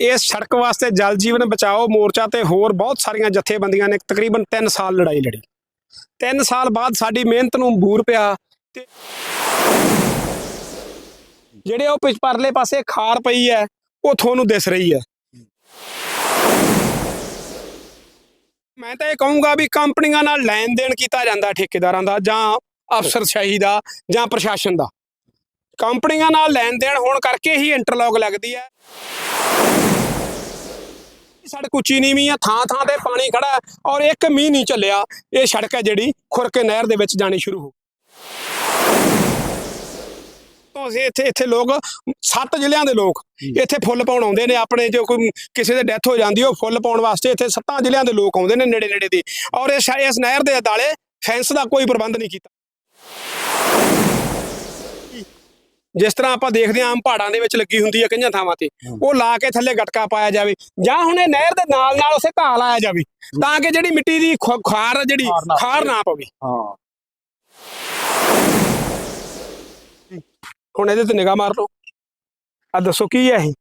ਇਸ ਸੜਕ ਵਾਸਤੇ ਜਲ ਜੀਵਨ ਬਚਾਓ ਮੋਰਚਾ ਤੇ ਹੋਰ ਬਹੁਤ ਸਾਰੀਆਂ ਜਥੇਬੰਦੀਆਂ ਨੇ ਤਕਰੀਬਨ 3 ਸਾਲ ਲੜਾਈ ਲੜੀ। 3 ਸਾਲ ਬਾਅਦ ਸਾਡੀ ਮਿਹਨਤ ਨੂੰ ਬੂਰ ਪਿਆ ਤੇ ਜਿਹੜੇ ਉਹ ਪਿਛ ਪਰਲੇ ਪਾਸੇ ਖਾਰ ਪਈ ਹੈ, ਉਹ ਤੁਹਾਨੂੰ ਦਿਸ ਰਹੀ ਹੈ। ਮੈਂ ਤਾਂ ਇਹ ਕਹੂੰਗਾ ਵੀ ਕੰਪਨੀਆਂ ਨਾਲ ਲੈਣ ਦੇਣ ਕੀਤਾ ਜਾਂਦਾ ਠੇਕੇਦਾਰਾਂ ਦਾ ਜਾਂ ਅਫਸਰਸ਼ਾਹੀ ਦਾ ਜਾਂ ਪ੍ਰਸ਼ਾਸਨ ਦਾ। ਕੰਪਨੀਆਂ ਨਾਲ ਲੈਣ ਦੇਣ ਹੋਣ ਕਰਕੇ ਹੀ ਇੰਟਰਲੌਕ ਲੱਗਦੀ ਹੈ। ਸੜਕ ਉੱਚੀ ਨੀਵੀਂ ਆ ਥਾਂ ਥਾਂ ਤੇ ਪਾਣੀ ਖੜਾ ਔਰ ਇੱਕ ਮੀਂਹ ਨਹੀਂ ਚੱਲਿਆ। ਇਹ ਸੜਕ ਹੈ ਜਿਹੜੀ ਖੁਰਕੇ ਨਹਿਰ ਦੇ ਵਿੱਚ ਜਾਣੀ ਸ਼ੁਰੂ ਹੋ ਤੋਂ ਅਸੀਂ ਇੱਥੇ ਇੱਥੇ ਲੋਕ ਸੱਤ ਜ਼ਿਲ੍ਹਿਆਂ ਦੇ ਲੋਕ ਇੱਥੇ ਫੁੱਲ ਪਾਉਣ ਆਉਂਦੇ ਨੇ ਆਪਣੇ ਜੋ ਕੋਈ ਕਿਸੇ ਦੇ ਡੈਥ ਹੋ ਜਾਂਦੀ ਉਹ ਫੁੱਲ ਪਾਉਣ ਵਾਸਤੇ ਇੱਥੇ ਸੱਤਾਂ ਜ਼ਿਲ੍ਹਿਆਂ ਦੇ ਲੋਕ ਆਉਂਦੇ ਨੇ ਨੇੜੇ ਨੇੜੇ ਦੇ। ਔਰ ਇਸ ਨਹਿਰ ਦੇ ਅਦਾਲੇ ਫੈਂਸ ਦਾ ਕੋਈ ਪ੍ਰਬੰਧ ਨਹੀਂ ਕੀਤਾ। ਜਿਸ ਤਰ੍ਹਾਂ ਆਪਾਂ ਦੇਖਦੇ ਹਾਂ ਆਮ ਪਹਾੜਾਂ ਦੇ ਵਿੱਚ ਲੱਗੀ ਹੁੰਦੀ ਹੈ ਕਈਆਂ ਥਾਵਾਂ ਤੇ ਉਹ ਲਾ ਕੇ ਥੱਲੇ ਗਟਕਾ ਪਾਇਆ ਜਾਵੇ ਜਾਂ ਹੁਣ ਇਹ ਨਹਿਰ ਦੇ ਨਾਲ ਨਾਲ ਉਸੇ ਘਾਹ ਲਾਇਆ ਜਾਵੇ ਤਾਂ ਕਿ ਜਿਹੜੀ ਮਿੱਟੀ ਦੀ ਖਾਰ ਆ ਜਿਹੜੀ ਖਾਰ ਨਾ ਪਵੇ। ਹਾਂ। ਹੁਣ ਇਹਦੇ ਤੇ ਨਿਗਾਹ ਮਾਰ ਲਓ। ਆ ਦੱਸੋ ਕੀ ਹੈ ਇਹ?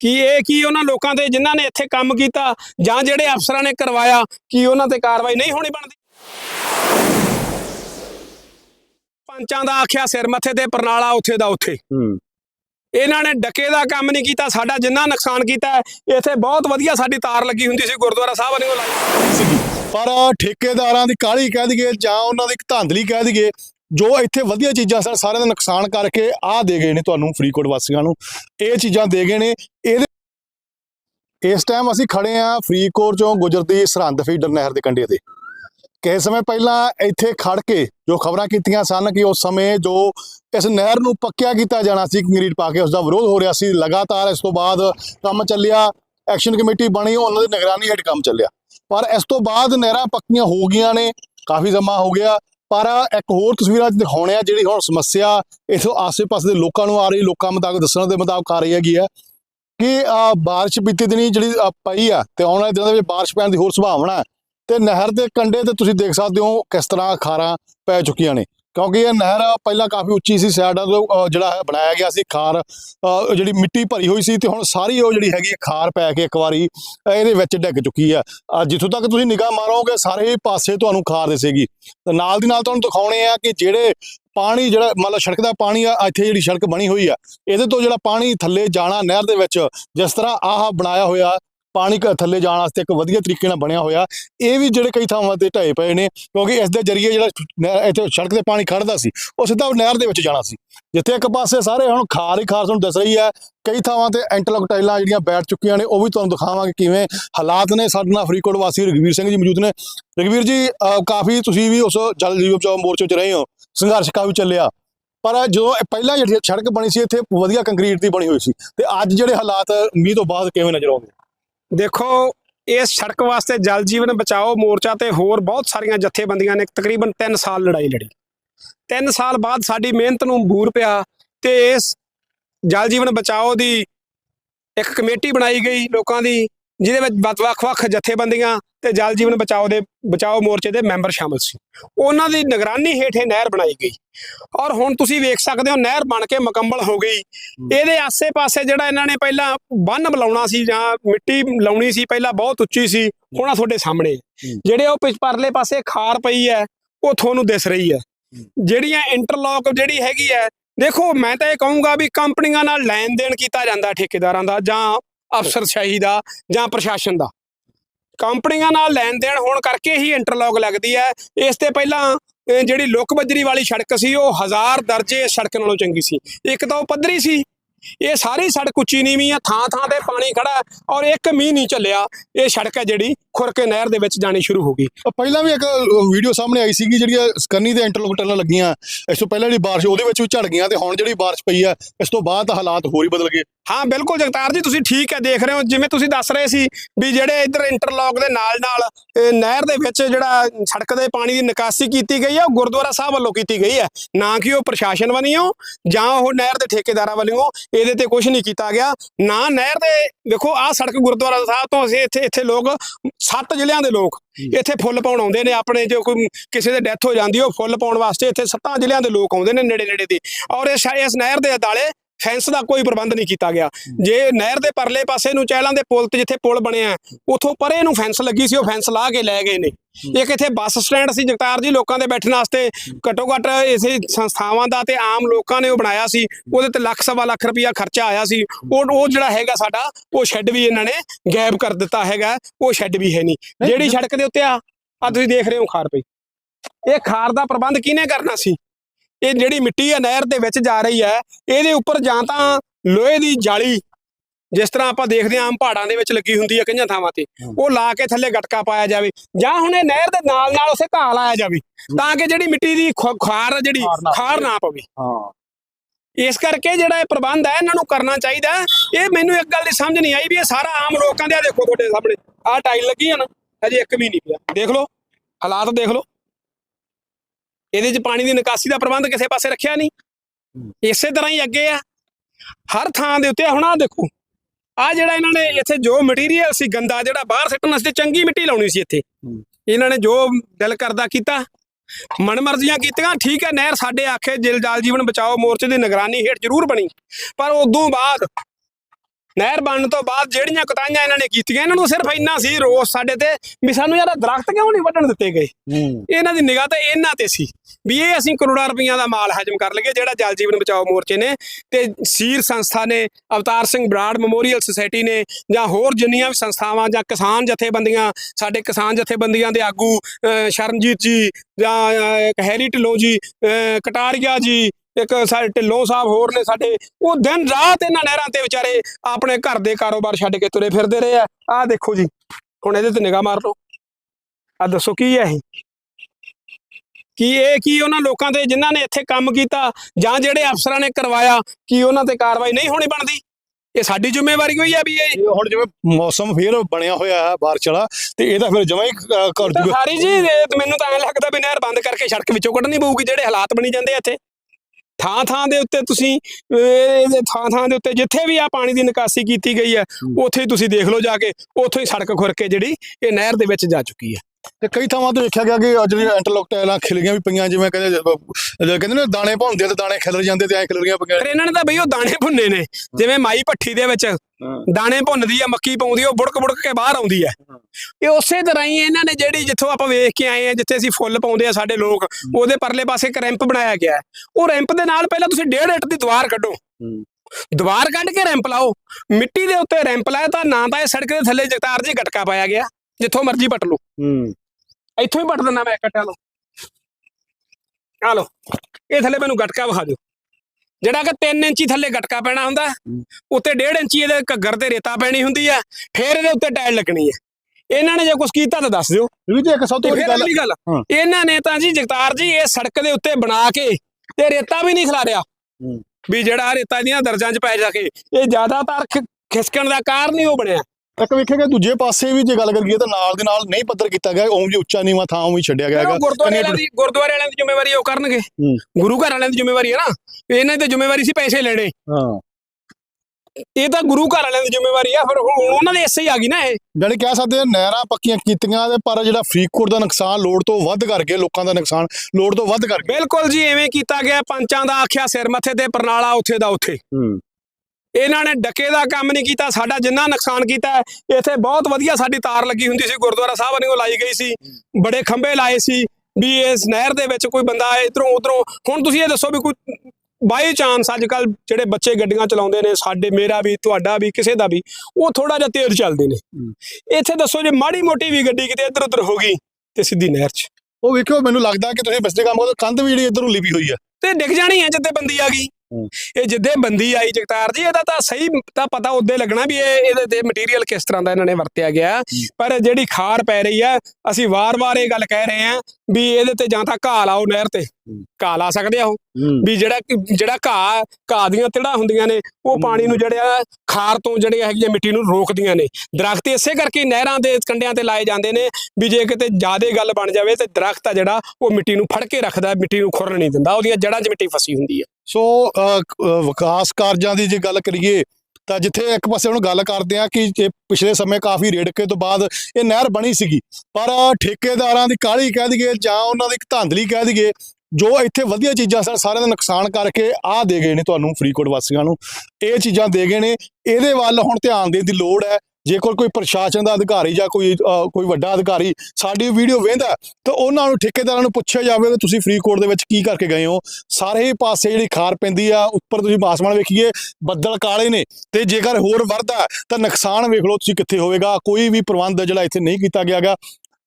ਕੀ ਇਹ ਕੀ ਉਹਨਾਂ ਲੋਕਾਂ ਦੇ ਜਿਨ੍ਹਾਂ ਨੇ ਇੱਥੇ ਕੰਮ ਕੀਤਾ ਜਾਂ ਜਿਹੜੇ ਅਫਸਰਾਂ ਨੇ ਕਰਵਾਇਆ ਕੀ ਉਹਨਾਂ ਤੇ ਕਾਰਵਾਈ ਨਹੀਂ ਹੋਣੀ ਬਣਦੀ? ਪੰਚਾਂ ਦਾ ਆਖਿਆ ਸਿਰ ਮੱਥੇ ਤੇ ਪਰਨਾਲਾ ਉੱਥੇ ਦਾ ਉੱਥੇ। ਇਹਨਾਂ ਨੇ ਡਕੇ ਦਾ ਕੰਮ ਨਹੀਂ ਕੀਤਾ ਸਾਡਾ ਜਿੰਨਾ ਨੁਕਸਾਨ ਕੀਤਾ ਇੱਥੇ ਬਹੁਤ ਵਧੀਆ ਸਾਡੀ ਤਾਰ ਲੱਗੀ ਹੁੰਦੀ ਸੀ ਗੁਰਦੁਆਰਾ ਸਾਹਿਬ ਨੇ ਉਹ ਲਾਈ ਸੀਗੀ। ਪਰ ਠੇਕੇਦਾਰਾਂ ਦੀ ਕਾਹਲੀ ਕਹਿ ਦਈਏ ਜਾਂ ਉਹਨਾਂ ਦੀ ਇੱਕ ਧਾਂਦਲੀ ਕਹਿ ਦਈਏ ਜੋ ਇੱਥੇ ਵਧੀਆ ਚੀਜ਼ਾਂ ਸਨ ਸਾਰਿਆਂ ਦਾ ਨੁਕਸਾਨ ਕਰਕੇ ਆਹ ਦੇ ਗਏ ਨੇ ਤੁਹਾਨੂੰ ਫਰੀਦਕੋਟ ਵਾਸੀਆਂ ਨੂੰ। ਇਹ ਚੀਜ਼ਾਂ ਦੇ ਗਏ ਨੇ ਇਹਦੇ ਇਸ ਟਾਈਮ ਅਸੀਂ ਖੜੇ ਆ ਫਰੀਦਕੋਟ ਚੋਂ ਗੁਜਰਦੀ ਸਰਹੰਦ ਫੀਡਰ ਨਹਿਰ ਦੇ ਕੰਢੇ ਤੇ। ਕਿਸੇ ਸਮੇਂ ਪਹਿਲਾਂ ਇੱਥੇ ਖੜ ਕੇ ਜੋ ਖਬਰਾਂ ਕੀਤੀਆਂ ਸਨ ਕਿ ਉਸ ਸਮੇਂ ਜੋ ਇਸ ਨਹਿਰ ਨੂੰ ਪੱਕਿਆ ਕੀਤਾ ਜਾਣਾ ਸੀ ਕੰਕਰੀਟ ਪਾ ਕੇ ਉਸ ਦਾ ਵਿਰੋਧ ਹੋ ਰਿਹਾ ਸੀ ਲਗਾਤਾਰ ਇਸ ਤੋਂ ਬਾਅਦ ਕੰਮ ਚੱਲਿਆ ਐਕਸ਼ਨ ਕਮੇਟੀ ਬਣੀ ਉਹਨਾਂ ਦੀ ਨਿਗਰਾਨੀ ਹੇਠ ਕੰਮ ਚੱਲਿਆ। ਪਰ ਇਸ ਤੋਂ ਬਾਅਦ ਨਹਿਰਾਂ ਪੱਕੀਆਂ ਹੋ ਗਈਆਂ ਨੇ ਕਾਫੀ ਸਮਾਂ ਹੋ ਗਿਆ ਪਰ ਇੱਕ ਹੋਰ ਤਸਵੀਰਾਂ 'ਚ ਦਿਖਾਉਣੇ ਆ ਜਿਹੜੀ ਹੁਣ ਸਮੱਸਿਆ ਇਥੋਂ ਆਸੇ-ਪਾਸੇ ਦੇ ਲੋਕਾਂ ਨੂੰ ਆ ਰਹੀ ਲੋਕਾਂ ਮੁਤਾਬਕ ਦੱਸਣ ਦੇ ਮੁਤਾਬਕ ਆ ਰਹੀ ਹੈਗੀ ਆ ਕਿ ਅਹ, ਬਾਰਿਸ਼ ਬੀਤੀ ਦਿਨੀ ਜਿਹੜੀ ਪਈ ਆ ਤੇ ਆਉਣ ਵਾਲੇ ਦਿਨਾਂ ਦੇ ਵਿੱਚ ਬਾਰਿਸ਼ ਪੈਣ ਦੀ ਹੋਰ ਸੰਭਾਵਨਾ ਹੈ। ਤੇ ਨਹਿਰ ਦੇ ਕੰਢੇ ਤੇ ਤੁਸੀਂ ਦੇਖ ਸਕਦੇ ਹੋ ਕਿਸ ਤਰ੍ਹਾਂ ਖਾਰਾਂ ਪੈ ਚੁੱਕੀਆਂ ਨੇ। ਕਿਉਂਕਿ ਇਹ ਨਹਿਰ ਪਹਿਲਾਂ ਕਾਫੀ ਉੱਚੀ ਸੀ ਸਾਈਡ ਤੋਂ ਜਿਹੜਾ ਹੈ ਬਣਾਇਆ ਗਿਆ ਸੀ ਖਾਰ ਜਿਹੜੀ ਮਿੱਟੀ ਭਰੀ ਹੋਈ ਸੀ ਤੇ ਹੁਣ ਸਾਰੀ ਉਹ ਜਿਹੜੀ ਹੈਗੀ ਹੈ ਖਾਰ ਪੈ ਕੇ ਇੱਕ ਵਾਰੀ ਇਹਦੇ ਵਿੱਚ ਡਿੱਗ ਚੁੱਕੀ ਆ ਜਿੱਥੋਂ ਤੱਕ ਤੁਸੀਂ ਨਿਗਾਹ ਮਾਰੋਗੇ ਸਾਰੇ ਪਾਸੇ ਤੁਹਾਨੂੰ ਖਾਰ ਦਿਸੇਗੀ। ਤੇ ਨਾਲ ਦੀ ਨਾਲ ਤੁਹਾਨੂੰ ਦਿਖਾਉਣੇ ਆ ਕਿ ਜਿਹੜੇ ਪਾਣੀ, ਜਿਹੜਾ ਮਤਲਬ ਸੜਕ ਦਾ ਪਾਣੀ ਆ, ਇੱਥੇ ਜਿਹੜੀ ਸੜਕ ਬਣੀ ਹੋਈ ਆ, ਇਹਦੇ ਤੋਂ ਜਿਹੜਾ ਪਾਣੀ ਥੱਲੇ ਜਾਣਾ ਨਹਿਰ ਦੇ ਵਿੱਚ, ਜਿਸ ਤਰ੍ਹਾਂ ਆਹ ਬਣਾਇਆ ਹੋਇਆ ਪਾਣੀ ਕ ਥੱਲੇ ਜਾਣ ਵਾਸਤੇ ਇੱਕ ਵਧੀਆ ਤਰੀਕੇ ਨਾਲ ਬਣਿਆ ਹੋਇਆ। ਇਹ ਵੀ ਜਿਹੜੇ ਕਈ ਥਾਵਾਂ ਤੇ ਢਏ ਪਏ ਨੇ, ਕਿਉਂਕਿ ਇਸ ਦੇ ਜ਼ਰੀਏ ਜਿਹੜਾ ਨਹਿਰ- ਇੱਥੇ ਸੜਕ ਤੇ ਪਾਣੀ ਖੜਦਾ ਸੀ, ਉਹ ਸਿੱਧਾ ਨਹਿਰ ਦੇ ਵਿੱਚ ਜਾਣਾ ਸੀ। ਜਿੱਥੇ ਇੱਕ ਪਾਸੇ ਸਾਰੇ ਹੁਣ ਖਾਰ ਹੀ ਖਾਰ ਤੁਹਾਨੂੰ ਦੱਸ ਰਹੀ ਹੈ, ਕਈ ਥਾਵਾਂ ਤੇ ਇੰਟਰਲੌਕ ਟਾਈਲਾਂ ਜਿਹੜੀਆਂ ਬੈਠ ਚੁੱਕੀਆਂ ਨੇ, ਉਹ ਵੀ ਤੁਹਾਨੂੰ ਦਿਖਾਵਾਂਗੇ ਕਿਵੇਂ ਹਾਲਾਤ ਨੇ। ਸਾਡੇ ਨਾਲ ਫਰੀਦਕੋਟ ਵਾਸੀ ਰਘਵੀਰ ਸਿੰਘ ਜੀ ਮੌਜੂਦ ਨੇ। ਰਘਵੀਰ ਜੀ ਕਾਫੀ ਤੁਸੀਂ ਵੀ ਉਸ ਜਲ ਜੀਵਨ ਬਚਾਓ ਮੋਰਚੇ 'ਚ ਰਹੇ ਹੋ, ਸੰਘਰਸ਼ ਕਾਫੀ ਚੱਲਿਆ। ਪਰ ਜਦੋਂ ਪਹਿਲਾਂ ਜਿਹੜੀ ਸੜਕ ਬਣੀ ਸੀ, ਇੱਥੇ ਵਧੀਆ ਕੰਕਰੀਟ ਦੀ ਬਣੀ ਹੋਈ ਸੀ। ਤੇ ਅੱਜ ਜਿਹੜੇ ਹਾਲਾਤ, ਮੀਂਹ ਤੋਂ ਬਾਅਦ ਕਿਵੇਂ ਨਜ਼ਰ ਆਉਂਦੇ? ਦੇਖੋ, ਇਸ ਸੜਕ ਵਾਸਤੇ ਜਲ ਜੀਵਨ ਬਚਾਓ ਮੋਰਚਾ ਤੇ ਹੋਰ ਬਹੁਤ ਸਾਰੀਆਂ ਜਥੇਬੰਦੀਆਂ ਨੇ ਤਕਰੀਬਨ 3 ਸਾਲ ਲੜਾਈ ਲੜੀ। 3 ਸਾਲ ਬਾਅਦ ਸਾਡੀ ਮਿਹਨਤ ਨੂੰ ਬੂਰ ਪਿਆ ਤੇ ਇਸ ਜਲ ਜੀਵਨ ਬਚਾਓ ਦੀ ਇੱਕ ਕਮੇਟੀ ਬਣਾਈ ਗਈ ਲੋਕਾਂ ਦੀ। ਜਿਹਦੇ ਵਿੱਚ ਵੱਖ- ਵੱਖ-ਵੱਖ ਜਥੇਬੰਦੀਆਂ ਤੇ ਜਲ ਜੀਵਨ ਬਚਾਓ ਦੇ ਬਚਾਓ ਮੋਰਚੇ ਦੇ ਮੈਂਬਰ ਸ਼ਾਮਲ ਸੀ। ਉਹਨਾਂ ਦੀ ਨਿਗਰਾਨੀ ਹੇਠ ਇਹ ਨਹਿਰ ਬਣਾਈ ਗਈ। ਔਰ ਹੁਣ ਤੁਸੀਂ ਵੇਖ ਸਕਦੇ ਹੋ ਨਹਿਰ ਬਣ ਕੇ ਮੁਕੰਮਲ ਹੋ ਗਈ। ਇਹਦੇ ਆਸੇ-ਪਾਸੇ ਜਿਹੜਾ ਇਹਨਾਂ ਨੇ ਪਹਿਲਾਂ ਬੰਨ ਬਲਾਉਣਾ ਸੀ ਜਾਂ ਮਿੱਟੀ ਲਾਉਣੀ ਸੀ ਪਹਿਲਾਂ ਬਹੁਤ ਉੱਚੀ ਸੀ ਹੁਣ ਆਹ ਤੁਹਾਡੇ ਸਾਹਮਣੇ। ਜਿਹੜੇ ਉਹ ਪਿਛ ਪਰਲੇ ਪਾਸੇ ਖਾਰ ਪਈ ਹੈ ਉਹ ਤੁਹਾਨੂੰ ਦਿਸ ਰਹੀ ਹੈ। ਜਿਹੜੀਆਂ ਇੰਟਰਲੌਕ ਜਿਹੜੀ ਹੈਗੀ ਹੈ ਦੇਖੋ ਮੈਂ ਤਾਂ ਇਹ ਕਹੂੰਗਾ ਵੀ ਕੰਪਨੀਆਂ ਨਾਲ ਲੈਣ ਦੇਣ ਕੀਤਾ ਜਾਂਦਾ ਠੇਕੇਦਾਰਾਂ ਦਾ ਜਾਂ ਅਫਸਰਸ਼ਾਹੀ ਦਾ ਜਾਂ ਪ੍ਰਸ਼ਾਸਨ ਦਾ। ਕੰਪਨੀਆਂ ਨਾਲ ਲੈਣ ਦੇਣ ਹੋਣ ਕਰਕੇ ਹੀ ਇੰਟਰਲੌਕ ਲੱਗਦੀ ਹੈ। ਇਸ ਤੇ ਪਹਿਲਾਂ ਜਿਹੜੀ ਲੁੱਕ ਬੱਜਰੀ ਵਾਲੀ ਸੜਕ ਸੀ, ਉਹ ਹਜ਼ਾਰ ਦਰਜੇ ਸੜਕ ਨਾਲੋਂ ਚੰਗੀ ਸੀ। ਇੱਕ ਤਾਂ ਉਹ ਪੱਧਰੀ ਸੀ। ਇਹ ਸਾਰੀ ਸੜਕ ਉੱਚੀ ਨੀਵੀਂ ਆ ਥਾਂ ਥਾਂ ਤੇ ਪਾਣੀ ਖੜਾ ਔਰ ਇੱਕ ਮੀਂਹ ਨਹੀਂ ਚੱਲਿਆ। ਇਹ ਸੜਕ ਹੈ ਜਿਹੜੀ ਖੁਰਕੇ ਨਹਿਰ ਦੇ ਵਿੱਚ ਜਾਣੀ ਸ਼ੁਰੂ ਹੋ ਗਈ। ਤਾਂ ਪਹਿਲਾਂ ਵੀ ਇੱਕ ਵੀਡੀਓ ਸਾਹਮਣੇ ਆਈ ਸੀਗੀ ਜਿਹੜੀਆਂ ਸਕੰਨੀ ਤੇ ਇੰਟਰਲੌਕ ਟਾਈਲਾਂ ਲੱਗੀਆਂ। ਇਸ ਤੋਂ ਪਹਿਲਾਂ ਜਿਹੜੀ ਬਾਰਿਸ਼ ਉਹਦੇ ਵਿੱਚ ਵੀ ਝੜ ਗਈਆਂ ਤੇ ਹੁਣ ਜਿਹੜੀ ਬਾਰਿਸ਼ ਪਈ ਆ ਇਸ ਤੋਂ ਬਾਅਦ ਤਾਂ ਹਾਲਾਤ ਹੋਰ ਹੀ ਬਦਲ ਗਏ। ਹਾਂ ਬਿਲਕੁਲ ਜਗਤਾਰ ਜੀ ਤੁਸੀਂ ਠੀਕ ਹੈ ਦੇਖ ਰਹੇ ਹੋ ਜਿਵੇਂ ਤੁਸੀਂ ਦੱਸ ਰਹੇ ਸੀ ਵੀ ਜਿਹੜੇ ਇੱਧਰ ਇੰਟਰਲੌਕ ਦੇ ਨਾਲ ਨਾਲ ਨਹਿਰ ਦੇ ਵਿੱਚ ਜਿਹੜਾ ਸੜਕ ਦੇ ਪਾਣੀ ਦੀ ਨਿਕਾਸੀ ਕੀਤੀ ਗਈ ਹੈ ਉਹ ਗੁਰਦੁਆਰਾ ਸਾਹਿਬ ਵੱਲੋਂ ਕੀਤੀ ਗਈ ਹੈ ਨਾ ਕਿ ਉਹ ਪ੍ਰਸ਼ਾਸਨ ਵੱਲੋਂ ਜਾਂ ਉਹ ਨਹਿਰ ਦੇ ਠੇਕੇਦਾਰਾਂ ਵੱਲੋਂ ਇਹਦੇ ਤੇ ਕੁਝ ਨਹੀਂ ਕੀਤਾ ਗਿਆ। ਨਾ ਨਹਿਰ ਦੇ ਦੇਖੋ ਆਹ ਸੜਕ ਗੁਰਦੁਆਰਾ ਸਾਹਿਬ ਤੋਂ ਅਸੀਂ ਇੱਥੇ ਇੱਥੇ ਲੋਕ ਸੱਤ ਜ਼ਿਲ੍ਹਿਆਂ ਦੇ ਲੋਕ ਇੱਥੇ ਫੁੱਲ ਪਾਉਣ ਆਉਂਦੇ ਨੇ ਆਪਣੇ ਜੋ ਕੋਈ ਕਿਸੇ ਦੇ ਡੈਥ ਹੋ ਜਾਂਦੀ ਉਹ ਫੁੱਲ ਪਾਉਣ ਵਾਸਤੇ ਇੱਥੇ ਸੱਤਾਂ ਜ਼ਿਲ੍ਹਿਆਂ ਦੇ ਲੋਕ ਆਉਂਦੇ ਨੇ ਨੇੜੇ ਨੇੜੇ ਦੇ। ਔਰ ਇਸ ਇਸ ਨਹਿਰ ਦੇ ਅਦਾਲੇ ਫੈਂਸ ਦਾ ਕੋਈ ਪ੍ਰਬੰਧ ਨਹੀਂ ਕੀਤਾ ਗਿਆ। ਜੇ ਨਹਿਰ ਦੇ ਪਰਲੇ ਪਾਸੇ ਨੂੰ ਚਹਿਲਾਂ ਦੇ ਪੁਲ ਤੇ ਜਿੱਥੇ ਪੁਲ ਬਣਿਆ ਉਥੋਂ ਪਰੇ ਨੂੰ ਫੈਂਸ ਲੱਗੀ ਸੀ ਉਹ ਫੈਂਸ ਲਾ ਕੇ ਲੈ ਗਏ ਨੇ। ਇੱਕ ਇੱਥੇ ਬੱਸ ਸਟੈਂਡ ਸੀ ਜਗਤਾਰ ਜੀ ਲੋਕਾਂ ਦੇ ਬੈਠਣ ਵਾਸਤੇ। ਘੱਟੋ ਘੱਟ ਇਸੇ ਸੰਸਥਾਵਾਂ ਦਾ ਤੇ ਆਮ ਲੋਕਾਂ ਨੇ ਉਹ ਬਣਾਇਆ ਸੀ। ਉਹਦੇ ਤੇ ਲੱਖ ਸਵਾ ਲੱਖ ਰੁਪਇਆ ਖਰਚਾ ਆਇਆ ਸੀ। ਉਹ ਉਹ ਜਿਹੜਾ ਹੈਗਾ ਸਾਡਾ ਉਹ ਸ਼ੈੱਡ ਵੀ ਇਹਨਾਂ ਨੇ ਗਾਇਬ ਕਰ ਦਿੱਤਾ ਹੈਗਾ। ਉਹ ਸ਼ੈੱਡ ਵੀ ਹੈ ਨਹੀਂ। ਜਿਹੜੀ ਸੜਕ ਦੇ ਉੱਤੇ ਆ ਆ ਤੁਸੀਂ ਦੇਖ ਰਹੇ ਹੋ ਖਾਰ ਪਈ। ਇਹ ਖਾਰ ਦਾ ਪ੍ਰਬੰਧ ਕਿਹਨੇ ਕਰਨਾ ਸੀ? ਇਹ ਜਿਹੜੀ ਮਿੱਟੀ ਹੈ ਨਹਿਰ ਦੇ ਵਿੱਚ ਜਾ ਰਹੀ ਹੈ ਇਹਦੇ ਉੱਪਰ ਜਾਂ ਤਾਂ ਲੋਹੇ ਦੀ ਜਾਲੀ ਜਿਸ ਤਰ੍ਹਾਂ ਆਪਾਂ ਦੇਖਦੇ ਆਮ ਪਹਾੜਾਂ ਦੇ ਵਿੱਚ ਲੱਗੀ ਹੁੰਦੀ ਹੈ ਕਈਆਂ ਥਾਵਾਂ ਤੇ ਉਹ ਲਾ ਕੇ ਥੱਲੇ ਗਟਕਾ ਪਾਇਆ ਜਾਵੇ ਜਾਂ ਹੁਣ ਇਹ ਨਹਿਰ ਦੇ ਨਾਲ ਨਾਲ ਉਸੇ ਘਾਹ ਲਾਇਆ ਜਾਵੇ ਤਾਂ ਕਿ ਜਿਹੜੀ ਮਿੱਟੀ ਦੀ ਖਾਰ ਆ ਜਿਹੜੀ ਖਾਰ ਨਾ ਪਵੇ। ਹਾਂ। ਇਸ ਕਰਕੇ ਜਿਹੜਾ ਇਹ ਪ੍ਰਬੰਧ ਹੈ ਇਹਨਾਂ ਨੂੰ ਕਰਨਾ ਚਾਹੀਦਾ। ਇਹ ਮੈਨੂੰ ਇੱਕ ਗੱਲ ਦੀ ਸਮਝ ਨਹੀਂ ਆਈ ਵੀ ਇਹ ਸਾਰਾ ਆਮ ਲੋਕਾਂ ਦੇ ਆ ਦੇਖੋ ਤੁਹਾਡੇ ਸਾਹਮਣੇ ਆਹ ਟਾਈਲ ਲੱਗੀ ਆ ਨਾ ਹਜੇ ਇੱਕ ਵੀ ਨਹੀਂ ਪਿਆ। ਦੇਖ ਲਓ ਹਾਲਾਤ ਦੇਖ ਲਓ। ਇਹਦੇ 'ਚ ਪਾਣੀ ਦੀ ਨਿਕਾਸੀ ਦਾ ਪ੍ਰਬੰਧ ਕਿਸੇ ਪਾਸੇ ਰੱਖਿਆ ਨਹੀਂ। ਇਸੇ ਤਰ੍ਹਾਂ ਹੀ ਅੱਗੇ ਆ। ਹਰ ਥਾਂ ਦੇ ਉੱਤੇ ਹੁਣ ਆਹ ਦੇਖੋ ਆ ਜਿਹੜਾ ਇਹਨਾਂ ਨੇ ਇੱਥੇ ਜੋ ਮਟੀਰੀਅਲ ਸੀ, ਗੰਦਾ ਜਿਹੜਾ ਬਾਹਰ ਸਿੱਟਣ ਵਾਸਤੇ ਚੰਗੀ ਮਿੱਟੀ ਲਾਉਣੀ ਸੀ ਇੱਥੇ। ਇਹਨਾਂ ਨੇ ਜੋ ਦਿਲ ਕਰਦਾ ਕੀਤਾ, ਮਨਮਰਜ਼ੀਆਂ ਕੀਤੀਆਂ। ਠੀਕ ਹੈ, ਨਹਿਰ ਸਾਡੇ ਆਖੇ ਜਿਲ ਜਾਲ ਜੀਵਨ ਬਚਾਓ, ਮੋਰਚੇ ਦੀ ਨਿਗਰਾਨੀ ਹੇਠ ਜ਼ਰੂਰ ਬਣੀ। ਪਰ ਉਦੋਂ ਬਾਅਦ ਨਹਿਰ ਬਣਨ ਤੋਂ ਬਾਅਦ ਜਿਹੜੀਆਂ ਕੁਤਾਈਆਂ ਇਹਨਾਂ ਨੇ ਕੀਤੀਆਂ ਇਹਨਾਂ ਨੂੰ ਸਿਰਫ ਇੰਨਾ ਸੀ ਰੋਸ ਸਾਡੇ ਤੇ ਵੀ ਸਾਨੂੰ ਯਾਰ ਦਰਖਤ ਕਿਉਂ ਨਹੀਂ ਵੱਢਣ ਦਿੱਤੇ ਗਏ? ਇਹਨਾਂ ਦੀ ਨਿਗਾਹ ਤਾਂ ਇਹਨਾਂ ਤੇ ਸੀ ਵੀ ਇਹ ਅਸੀਂ ਕਰੋੜਾਂ ਰੁਪਈਆਂ ਦਾ ਮਾਲ ਹਜਮ ਕਰ ਲਈਏ ਜਿਹੜਾ ਜਲ ਜੀਵਨ ਬਚਾਓ ਮੋਰਚੇ ਨੇ ਤੇ ਸੀਰ ਸੰਸਥਾ ਨੇ ਅਵਤਾਰ ਸਿੰਘ ਬਰਾੜ ਮੈਮੋਰੀਅਲ ਸੁਸਾਇਟੀ ਨੇ ਜਾਂ ਹੋਰ ਜਿੰਨੀਆਂ ਵੀ ਸੰਸਥਾਵਾਂ ਜਾਂ ਕਿਸਾਨ ਜਥੇਬੰਦੀਆਂ ਸਾਡੇ ਕਿਸਾਨ ਜਥੇਬੰਦੀਆਂ ਦੇ ਆਗੂ ਸ਼ਰਨਜੀਤ ਜੀ ਜਾਂ ਹੈਰੀ ਢਿੱਲੋਂ ਜੀ ਕਟਾਰੀਆ ਜੀ ਇੱਕ ਸਾਡੇ ਢਿੱਲੋਂ ਸਾਹਿਬ ਹੋਰ ਨੇ ਸਾਡੇ ਉਹ ਦਿਨ ਰਾਤ ਇਹਨਾਂ ਨਹਿਰਾਂ ਤੇ ਵਿਚਾਰੇ ਆਪਣੇ ਘਰ ਦੇ ਕਾਰੋਬਾਰ ਛੱਡ ਕੇ ਤੁਰੇ ਫਿਰਦੇ ਰਹੇ ਆ। ਆਹ ਦੇਖੋ ਜੀ ਹੁਣ ਇਹਦੇ ਤੇ ਨਿਗਾਹ ਮਾਰ ਲਓ। ਆ ਦੱਸੋ ਕੀ ਹੈ ਇਹ? ਕੀ ਇਹ ਕੀ ਉਹਨਾਂ ਲੋਕਾਂ ਤੇ ਜਿਨ੍ਹਾਂ ਨੇ ਇੱਥੇ ਕੰਮ ਕੀਤਾ ਜਾਂ ਜਿਹੜੇ ਅਫਸਰਾਂ ਨੇ ਕਰਵਾਇਆ ਕੀ ਉਹਨਾਂ ਤੇ ਕਾਰਵਾਈ ਨਹੀਂ ਹੋਣੀ ਬਣਦੀ? ਇਹ ਸਾਡੀ ਜ਼ਿੰਮੇਵਾਰੀ ਹੋਈ ਹੈ ਵੀ ਇਹ ਹੁਣ ਜਿਵੇਂ ਮੌਸਮ ਫੇਰ ਬਣਿਆ ਹੋਇਆ ਹੈ ਬਾਰਿਸ਼ ਵਾਲਾ ਤੇ ਇਹਦਾ ਫਿਰ ਜਮਾਂ ਹੀ ਕਰ ਜੂਗਾ ਸਾਰੀ ਜੀ ਮੈਨੂੰ ਤਾਂ ਐਂ ਲੱਗਦਾ ਵੀ ਨਹਿਰ ਬੰਦ ਕਰਕੇ ਸੜਕ ਵਿੱਚੋਂ ਕੱਢਣੀ ਪਊਗੀ ਜਿਹੜੇ ਹਾਲਾਤ ਬਣੀ ਜਾਂਦੇ ਆ ਇੱਥੇ। ਥਾਂ ਥਾਂ ਦੇ ਉੱਤੇ ਤੁਸੀਂ ਇਹ ਥਾਂ ਥਾਂ ਦੇ ਉੱਤੇ ਜਿੱਥੇ ਵੀ ਆ ਪਾਣੀ ਦੀ ਨਿਕਾਸੀ ਕੀਤੀ ਗਈ ਹੈ ਉੱਥੇ ਤੁਸੀਂ ਦੇਖ ਲਓ ਜਾ ਕੇ ਉੱਥੋਂ ਹੀ ਸੜਕ ਖੁਰ ਕੇ ਜਿਹੜੀ ਇਹ ਨਹਿਰ ਦੇ ਵਿੱਚ ਜਾ ਚੁੱਕੀ ਹੈ। ਤੇ ਕਈ ਥਾਵਾਂ ਤੇ ਵੇਖਿਆ ਗਿਆ ਕਿ ਅੱਜ ਜਿਹੜੀਆਂ ਇੰਟਰਲੋਕ ਟਾਇਲਾਂ ਖਿਲੀਆਂ ਵੀ ਪਈਆਂ ਜਿਵੇਂ ਕਹਿੰਦੇ ਕਹਿੰਦੇ ਨੇ ਦਾਣੇ ਭੁੰਨਦੇ ਤੇ ਦਾਣੇ ਖਿਲਰ ਜਾਂਦੇ ਤੇ ਐ ਖਿਲਰੀਆਂ ਪਈਆਂ। ਪਰ ਇਹਨਾਂ ਨੇ ਤਾਂ ਬਈ ਉਹ ਦਾਣੇ ਭੁੰਨੇ ਨੇ ਜਿਵੇਂ ਮਾਈ ਭੱਠੀ ਦੇ ਵਿੱਚ ਦਾਣੇ ਭੁੰਨਦੀ ਆ ਮੱਕੀ ਪਾਉਂਦੀ ਉਹ ਬੁੜਕ ਬੁੜਕ ਕੇ ਬਾਹਰ ਆਉਂਦੀ ਆ। ਇਹ ਉਸੇ ਤਰ੍ਹਾਂ ਹੀ ਇਹਨਾਂ ਨੇ ਜਿਹੜੀ ਜਿੱਥੋਂ ਆਪਾਂ ਵੇਖ ਕੇ ਆਏ ਆ ਜਿੱਥੇ ਅਸੀਂ ਫੁੱਲ ਪਾਉਂਦੇ ਆ ਸਾਡੇ ਲੋਕ ਉਹਦੇ ਪਰਲੇ ਪਾਸੇ ਇੱਕ ਰੈਂਪ ਬਣਾਇਆ ਗਿਆ। ਹੈ। ਉਹ ਰੈਂਪ ਦੇ ਨਾਲ ਪਹਿਲਾਂ ਤੁਸੀਂ 1.5 ਇੰਚ ਦੀ ਦੀਵਾਰ ਕੱਢੋ। ਦੀਵਾਰ ਕੱਢ ਕੇ ਰੈਂਪ ਲਾਓ। ਮਿੱਟੀ ਦੇ ਉੱਤੇ ਰੈਂਪ ਲਾਇਆ ਤਾਂ ਨਾ ਤਾਂ ਇਹ ਸੜਕ ਦੇ ਥੱਲੇ ਜਗਤਾਰ ਜੀ ਗਟਕਾ ਪਾਇਆ ਗਿਆ। ਜਿੱਥੋਂ ਮਰਜ਼ੀ ਪੱਟ ਲਓ। ਹੂੰ। ਇੱਥੋਂ ਹੀ ਪੱਟ ਦਿੰਦਾ ਮੈਂ ਕੱਟਿਆ ਲਓ। ਆ ਲਓ। ਇਹ ਥੱਲੇ ਮੈਨੂੰ ਗਟਕਾ ਵਿਖਾ ਦਿਓ। ਜਿਹੜਾ ਕਿ 3 ਇੰਚੀ ਥੱਲੇ ਗਟਕਾ ਪੈਣਾ ਹੁੰਦਾ ਉੱਤੇ 1.5 ਇੰਚੀ ਇਹਦੇ ਘੱਗਰ ਤੇ ਰੇਤਾ ਪੈਣੀ ਹੁੰਦੀ ਹੈ ਫਿਰ ਇਹਦੇ ਉੱਤੇ ਟਾਇਲ ਲੱਗਣੀ ਹੈ ਇਹਨਾਂ ਨੇ ਜੇ ਕੁਝ ਕੀਤਾ ਤਾਂ ਦੱਸ ਦਿਓ। ਵੀ ਤੇ ਇੱਕ ਸਭ ਤੇ ਵੱਡੀ ਗੱਲ। ਇਹਨਾਂ ਨੇ ਤਾਂ ਜੀ ਜਗਤਾਰ ਜੀ ਇਹ ਸੜਕ ਦੇ ਉੱਤੇ ਬਣਾ ਕੇ ਤੇ ਰੇਤਾ ਵੀ ਨਹੀਂ ਖਿਲਾਰਿਆ। ਵੀ ਜਿਹੜਾ ਰੇਤਾ ਦੀਆਂ ਦਰਜਾਂ 'ਚ ਪੈ ਜਾ ਕੇ ਇਹ ਜ਼ਿਆਦਾਤਰ ਖਿਸਕਣ ਦਾ ਕਾਰਨ ਹੀ ਉਹ ਬਣਿਆ। ਇੱਕ ਵੇਖੇਗਾ ਦੂਜੇ ਪਾਸੇ ਵੀ ਜੇ ਗੱਲ ਕਰੀਏ ਤਾਂ ਨਾਲ ਦੇ ਨਾਲ ਨਹੀਂ ਪੱਧਰ ਕੀਤਾ ਗਿਆ ਉਵੇਂ ਜੀ ਉੱਚਾ ਨੀਵਾਂ ਥਾਂ ਉਵੇਂ ਛੱਡਿਆ ਗਿਆ ਹੈਗਾ। ਗੁਰਦੁਆਰੇ ਵਾਲਿਆਂ ਦੀ ਗੁਰਦੁਆਰੇ ਵਾਲਿਆਂ ਦੀ ਜ਼ਿੰਮੇਵਾਰੀ ਉਹ ਕਰਨਗੇ। ਗੁਰੂ ਘਰ ਵਾਲਿਆਂ ਦੀ ਜ਼ਿੰਮੇਵਾਰੀ ਹੈ ਨਾ। ਇਹਨਾਂ ਦੀ ਜ਼ਿੰਮੇਵਾਰੀ ਸੀ ਪੈਸੇ ਲੈਣੇ। ਹਾਂ। ਇਹ ਤਾਂ ਗੁਰੂ ਘਰ ਵਾਲਿਆਂ ਦੀ ਜ਼ਿੰਮੇਵਾਰੀ ਆ ਫਿਰ ਹੁਣ ਉਹਨਾਂ ਦੇ ਹਿੱਸੇ ਹੀ ਆ ਗਈ ਨਾ ਇਹ। ਜਾਣੀ ਕਹਿ ਸਕਦੇ ਹਾਂ ਨਹਿਰਾਂ ਪੱਕੀਆਂ ਕੀਤੀਆਂ ਤੇ ਪਰ ਜਿਹੜਾ ਫਰੀਦਕੋਟ ਦਾ ਨੁਕਸਾਨ ਲੋੜ ਤੋਂ ਵੱਧ ਕਰ ਗਿਆ ਲੋਕਾਂ ਦਾ ਨੁਕਸਾਨ ਲੋੜ ਤੋਂ ਵੱਧ ਕਰ ਗਿਆ ਬਿਲਕੁਲ ਜੀ ਐਵੇਂ ਕੀਤਾ ਗਿਆ ਪੰਚਾਂ ਦਾ ਆਖਿਆ ਸਿਰ ਮੱਥੇ ਤੇ ਪ੍ਰਣਾਲਾ ਉੱਥੇ ਦਾ ਉੱਥੇ। ਹੂੰ। ਇਹਨਾਂ ਨੇ ਡੱਕੇ ਦਾ ਕੰਮ ਨਹੀਂ ਕੀਤਾ ਸਾਡਾ ਜਿੰਨਾ ਨੁਕਸਾਨ ਕੀਤਾ ਇੱਥੇ ਬਹੁਤ ਵਧੀਆ ਸਾਡੀ ਤਾਰ ਲੱਗੀ ਹੁੰਦੀ ਸੀ ਗੁਰਦੁਆਰਾ ਸਾਹਿਬ ਨੇ ਉਹ ਲਾਈ ਗਈ ਸੀ ਬੜੇ ਖੰਭੇ ਲਾਏ ਸੀ ਵੀ ਇਸ ਨਹਿਰ ਦੇ ਵਿੱਚ ਕੋਈ ਬੰਦਾ ਇਧਰੋਂ ਉਧਰੋਂ ਹੁਣ ਤੁਸੀਂ ਇਹ ਦੱਸੋ ਵੀ ਕੋਈ ਬਾਈ ਚਾਂਸ ਅੱਜ ਕੱਲ ਜਿਹੜੇ ਬੱਚੇ ਗੱਡੀਆਂ ਚਲਾਉਂਦੇ ਨੇ ਸਾਡੇ ਮੇਰਾ ਵੀ ਤੁਹਾਡਾ ਵੀ ਕਿਸੇ ਦਾ ਵੀ ਉਹ ਥੋੜਾ ਜਿਹਾ ਤੇਜ਼ ਚੱਲਦੇ ਨੇ। ਇੱਥੇ ਦੱਸੋ ਜੇ ਮਾੜੀ ਮੋਟੀ ਵੀ ਗੱਡੀ ਕਿਤੇ ਇੱਧਰ ਉੱਧਰ ਹੋ ਗਈ ਤੇ ਸਿੱਧੀ ਨਹਿਰ 'ਚ। ਉਹ ਵੇਖਿਓ ਮੈਨੂੰ ਲੱਗਦਾ ਕਿ ਤੁਸੀਂ ਬਸਤੇ ਕੰਮ ਕਰੋ ਕੰਧ ਵੀ ਜਿਹੜੀ ਇੱਧਰੋਂ ਲਿਪੀ ਹੋਈ ਹੈ। ਤੇ ਡਿੱਗ ਜਾਣੀ ਹੈ ਜਿੱਦੇ ਬੰਦੀ ਆ ਗਈ। ਇਹ ਜਿੱਦੇ ਬੰਦੀ ਆਈ ਜਗਤਾਰ ਜੀ ਇਹਦਾ ਤਾਂ ਸਹੀ ਤਾਂ ਪਤਾ ਉਦੋਂ ਲੱਗਣਾ ਵੀ ਇਹ ਇਹਦੇ ਤੇ ਮਟੀਰੀਅਲ ਕਿਸ ਤਰ੍ਹਾਂ ਦਾ ਇਹਨਾਂ ਨੇ ਵਰਤਿਆ ਗਿਆ। ਪਰ ਜਿਹੜੀ ਖਾਰ ਪੈ ਰਹੀ ਹੈ ਅਸੀਂ ਵਾਰ-ਵਾਰ ਇਹ ਗੱਲ ਕਹਿ ਰਹੇ ਹਾਂ ਵੀ ਇਹਦੇ ਤੇ ਜਾਂ ਤਾਂ ਘਾਹ ਲਾਓ ਨਹਿਰ ਤੇ। ਘਾਹ ਲਾ ਸਕਦੇ ਆ ਉਹ। ਵੀ ਜਿਹੜਾ ਜਿਹੜਾ ਘਾਹ ਘਾਹ ਦੀਆਂ ਤਿੜਾ ਹੁੰਦੀਆਂ ਨੇ ਉਹ ਪਾਣੀ ਨੂੰ ਜਿਹੜਾ ਖਾਰ ਤੋਂ ਜਿਹੜੇ ਹੈਗੀ ਆ ਮਿੱਟੀ ਨੂੰ ਰੋਕਦੀਆਂ ਨੇ। ਦਰਖਤ ਇਸੇ ਕਰਕੇ ਨਹਿਰਾਂ ਦੇ ਕੰਢਿਆਂ ਤੇ ਲਾਏ ਜਾਂਦੇ ਨੇ ਵੀ ਜੇ ਕਿਤੇ ਜ਼ਿਆਦੇ ਗੱਲ ਬਣ ਜਾਵੇ ਤੇ ਦਰਖਤ ਆ ਜਿਹੜਾ ਉਹ ਮਿੱਟੀ ਨੂੰ ਫੜ ਕੇ ਰੱਖਦਾ ਮਿੱਟੀ ਨੂੰ ਖੁਰਨ ਨਹੀਂ ਦਿੰਦਾ ਉਹਦੀਆਂ ਜੜ੍ਹਾਂ 'ਚ ਮਿੱਟੀ ਫਸੀ ਹੁੰਦੀ ਹੈ ਸੋ ਵਿਕਾਸ ਕਾਰਜਾਂ ਦੀ ਜੇ ਗੱਲ ਕਰੀਏ, ਤਾਂ ਜਿੱਥੇ ਇੱਕ ਪਾਸੇ ਹੁਣ ਗੱਲ ਕਰਦੇ ਆ ਕਿ ਇਹ ਪਿਛਲੇ ਸਮੇਂ ਕਾਫੀ ਰੇੜਕੇ ਤੋਂ ਬਾਅਦ ਇਹ ਨਹਿਰ ਬਣੀ ਸੀਗੀ। ਪਰ ਠੇਕੇਦਾਰਾਂ ਦੀ ਕਾਹਲੀ ਕਹਿ ਦਈਏ ਜਾਂ ਉਹਨਾਂ ਦੀ ਧਾਂਦਲੀ ਕਹਿ ਦਈਏ, ਜੋ ਇੱਥੇ ਵਧੀਆ ਚੀਜ਼ਾਂ ਸਨ, ਸਾਰਿਆਂ ਦਾ ਨੁਕਸਾਨ ਕਰਕੇ ਆ ਦੇ ਗਏ ਨੇ ਤੁਹਾਨੂੰ ਫਰੀਦਕੋਟ ਵਾਸੀਆਂ ਨੂੰ। ਇਹ ਚੀਜ਼ਾਂ ਦੇ ਗਏ ਨੇ। ਇਹਦੇ ਵੱਲ ਹੁਣ ਧਿਆਨ ਦੇਣ ਦੀ ਲੋੜ ਹੈ। ਜੇਕਰ ਕੋਈ ਪ੍ਰਸ਼ਾਸਨ ਦਾ ਅਧਿਕਾਰੀ ਜਾਂ ਕੋਈ ਕੋਈ ਵੱਡਾ ਅਧਿਕਾਰੀ ਸਾਡੀ ਵੀਡੀਓ ਵੇਖਦਾ ਤਾਂ ਉਹਨਾਂ ਨੂੰ, ਠੇਕੇਦਾਰਾਂ ਨੂੰ ਪੁੱਛਿਆ ਜਾਵੇ ਕਿ ਤੁਸੀਂ ਫਰੀਦਕੋਟ ਦੇ ਵਿੱਚ ਕੀ ਕਰਕੇ ਗਏ ਹੋ। ਸਾਰੇ ਹੀ ਪਾਸੇ ਜਿਹੜੀ ਖਾਰ ਪੈਂਦੀ ਆ, ਉੱਪਰ ਤੁਸੀਂ ਆਸਮਾਨ ਵੇਖੀਏ, ਬੱਦਲ ਕਾਲੇ ਨੇ। ਤੇ ਜੇਕਰ ਹੋਰ ਵਰਦਾ ਤਾਂ ਨੁਕਸਾਨ ਵੇਖ ਲਓ ਤੁਸੀਂ ਕਿੱਥੇ ਹੋਵੇਗਾ। ਕੋਈ ਵੀ ਪ੍ਰਬੰਧ ਜਿਹੜਾ ਇੱਥੇ ਨਹੀਂ ਕੀਤਾ ਗਿਆ ਗਾ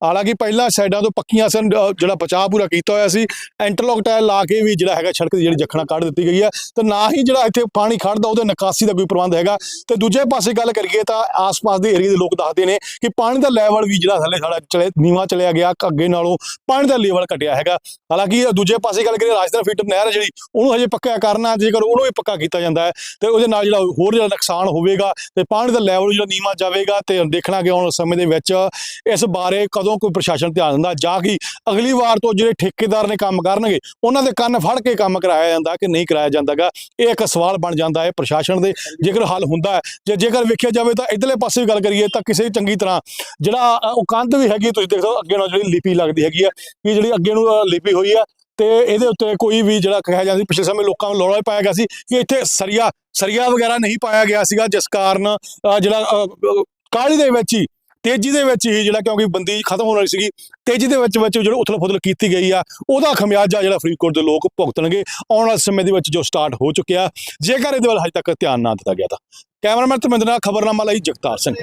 ਹਾਲਾਂਕਿ ਪਹਿਲਾਂ ਸਾਈਡਾਂ ਤੋਂ ਪੱਕੀਆਂ ਸਨ ਜਿਹੜਾ ਬਚਾਅ ਪੂਰਾ ਕੀਤਾ ਹੋਇਆ ਸੀ ਇੰਟਰਲੌਕ ਟਾਇਲ ਲਾ ਕੇ ਵੀ ਜਿਹੜਾ ਹੈਗਾ ਸੜਕ ਦੀ ਜਿਹੜੀ ਜਖਣਾ ਕੱਢ ਦਿੱਤੀ ਗਈ ਹੈ, ਤੇ ਨਾ ਹੀ ਜਿਹੜਾ ਇੱਥੇ ਪਾਣੀ ਖੜਦਾ ਉਹਦੇ ਨਿਕਾਸੀ ਦਾ ਕੋਈ ਪ੍ਰਬੰਧ ਹੈਗਾ। ਤੇ ਦੂਜੇ ਪਾਸੇ ਗੱਲ ਕਰੀਏ ਤਾਂ ਆਸ-ਪਾਸ ਦੇ ਏਰੀਆ ਦੇ ਲੋਕ ਦੱਸਦੇ ਨੇ ਕਿ ਪਾਣੀ ਦਾ ਲੈਵਲ ਵੀ ਜਿਹੜਾ ਥੱਲੇ ਸਾਡਾ ਚਲੇ, ਨੀਵਾ ਚਲਿਆ ਗਿਆ, ਅੱਗੇ ਨਾਲੋਂ ਪਾਣੀ ਦਾ ਲੈਵਲ ਘਟਿਆ ਹੈਗਾ। ਹਾਲਾਂਕਿ ਦੂਜੇ ਪਾਸੇ ਗੱਲ ਕਰੀਏ, ਰਾਜਸਥਾਨ ਫੀਟਰ ਨਹਿਰ ਹੈ ਜਿਹੜੀ, ਉਹਨੂੰ ਹਜੇ ਪੱਕਾ ਕਰਨਾ, ਜੇਕਰ ਉਹਨੂੰ ਵੀ ਪੱਕਾ ਕੀਤਾ ਜਾਂਦਾ ਹੈ, ਤੇ ਉਹਦੇ ਨਾਲ ਜਿਹੜਾ ਹੋਰ ਜਿਹੜਾ ਨੁਕਸਾਨ ਹੋਵੇਗਾ, ਤੇ ਪਾਣੀ ਦਾ ਲੈਵਲ ਜਿਹੜਾ ਨੀਵਾ ਜਾਵੇਗਾ, ਤੇ ਦੇਖਣਾ ਕਿ ਆਉਣ ਸਮੇਂ ਦੇ ਵਿੱਚ ਇਸ ਬਾਰੇ ਕਦੋਂ ਕੋਈ ਪ੍ਰਸ਼ਾਸਨ ਧਿਆਨ ਦਿੰਦਾ ਜਾਂ ਕਿ ਅਗਲੀ ਵਾਰ ਤੋਂ ਜਿਹੜੇ ਠੇਕੇਦਾਰ ਨੇ ਕੰਮ ਕਰਨਗੇ ਉਹਨਾਂ ਦੇ ਕੰਨ ਫੜ ਕੇ ਕੰਮ ਕਰਾਇਆ ਜਾਂਦਾ ਕਿ ਨਹੀਂ ਕਰਾਇਆ ਜਾਂਦਾਗਾ। ਇਹ ਇੱਕ ਸਵਾਲ ਬਣ ਜਾਂਦਾ ਹੈ ਪ੍ਰਸ਼ਾਸਨ ਦੇ। ਜੇਕਰ ਹੱਲ ਹੁੰਦਾ ਹੈ ਜੇ ਜੇਕਰ ਵੇਖਿਆ ਜਾਵੇ ਤਾਂ ਇਧਰਲੇ ਪਾਸੇ ਵੀ ਗੱਲ ਕਰੀਏ ਤਾਂ ਕਿਸੇ ਚੰਗੀ ਤਰ੍ਹਾਂ ਜਿਹੜਾ ਉਹ ਕੰਧ ਵੀ ਹੈਗੀ ਤੁਸੀਂ ਦੇਖ ਸਕਦੇ ਅੱਗੇ ਨਾਲ ਜਿਹੜੀ ਲਿਪੀ ਲੱਗਦੀ ਹੈਗੀ ਆ ਕਿ ਜਿਹੜੀ ਅੱਗੇ ਨੂੰ ਲਿਪੀ ਹੋਈ ਆ ਤੇ ਇਹਦੇ ਉੱਤੇ ਕੋਈ ਵੀ ਜਿਹੜਾ ਕਿਹਾ ਜਾਂਦਾ ਸੀ ਪਿਛਲੇ ਸਮੇਂ ਲੋਕਾਂ ਨੂੰ ਲੋੜਾ ਪਾਇਆ ਗਿਆ ਸੀ ਕਿ ਇੱਥੇ ਸਰੀਆ ਸਰੀਆ ਵਗੈਰਾ ਨਹੀਂ ਪਾਇਆ ਗਿਆ ਸੀਗਾ ਜਿਸ ਕਾਰਨ ਅ, ਜਿਹੜਾ ਅ, ਕਾਹਲੀ ਦੇ ਵਿੱਚ ਹੀ ਤੇਜ਼ੀ ਦੇ ਵਿੱਚ ਹੀ ਜਿਹੜਾ ਕਿਉਂਕਿ ਬੰਦੀ ਖਤਮ ਹੋਣ ਵਾਲੀ ਸੀਗੀ, ਤੇਜ਼ੀ ਦੇ ਵਿੱਚ ਵਿੱਚ ਜਿਹੜਾ ਉਥਲ ਫੁਥਲ ਕੀਤੀ ਗਈ ਆ, ਉਹਦਾ ਖਮਿਆਜਾ ਜਿਹੜਾ ਫਰੀਦਕੋਟ ਦੇ ਲੋਕ ਭੁਗਤਣਗੇ, ਆਉਣ ਵਾਲੇ ਸਮੇਂ ਦੇ ਵਿੱਚ ਜੋ ਸਟਾਰਟ ਹੋ ਚੁੱਕਿਆ, ਜੇਕਰ ਇਹਦੇ ਵੱਲ ਹਜੇ ਤੱਕ ਧਿਆਨ ਨਾ ਦਿੱਤਾ ਗਿਆ ਤਾਂ। ਕੈਮਰਾਮੈਨ ਧਰਮਿੰਦਰ ਨਾਲ ਖਬਰਨਾਮਾ ਲਈ ਜਗਤਾਰ ਸਿੰਘ।